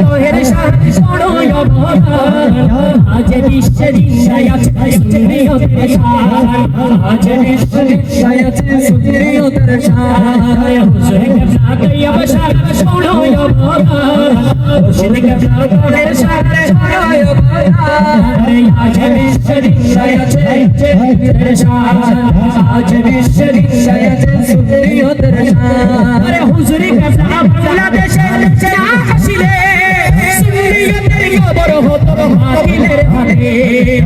তোহের সাথে শোনো আজ বিশ্বের ইন্দ্রায়াত সুন্নিয়তের শান আজ বিশ্বের ইন্দ্রায়াত সুন্নিয়তের শান হুজুর কেবলা গাইয়া বসার শোনো কেবলা তোহের সাথে শোনো আজ বিশ্বের ইন্দ্রায়াত সুন্নিয়তের শান আজ বিশ্বের ইন্দ্রায়াত সুন্নিয়তের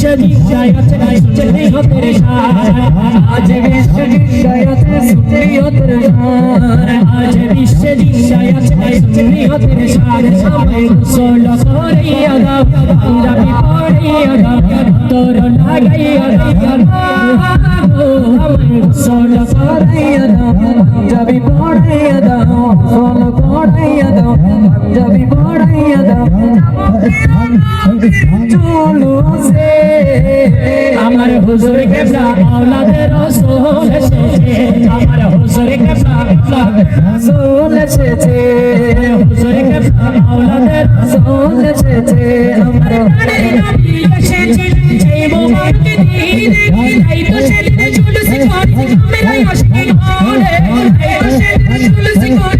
शरी जायत चली हो तेरे आज भी शरी जायत सुनी हो तेरे आज भी शरी जायत सुनी हो तेरे शान समय सोलो सोरी अदा पंजाबी पड़ी अदा। तोरो ना गई अदा सोलो सोरी अदा पंजाबी पड़ी अदा। পাঞ্জাবি পড়িয়া দাও চলো সে আমার হুজুর কেবলা আওলাদের রাসূল এসেছে। আমার হুজুর কেবলা রাসূল এসেছে। হুজুর কেবলা আওলাদের রাসূল এসেছে। আমার নবী এসেছে। সেই মোবারক দিনে এই তো সেদিন তো হলে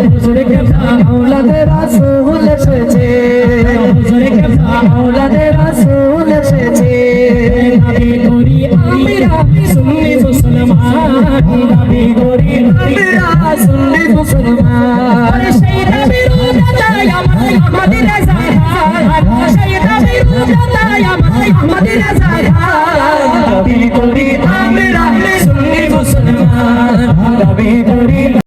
আওলাদের রাসূল এসেছে আওলাদের রাসূল এসেছে নবী করি আমরা সুন্নি মুসলমান নবী করি আমরা সুন্নি মুসলমান সেই নবীর উম্মতায় আমাদের আমাদের জাহান সেই নবীর উম্মতায় আমাদের আমাদের জাহান নবী করি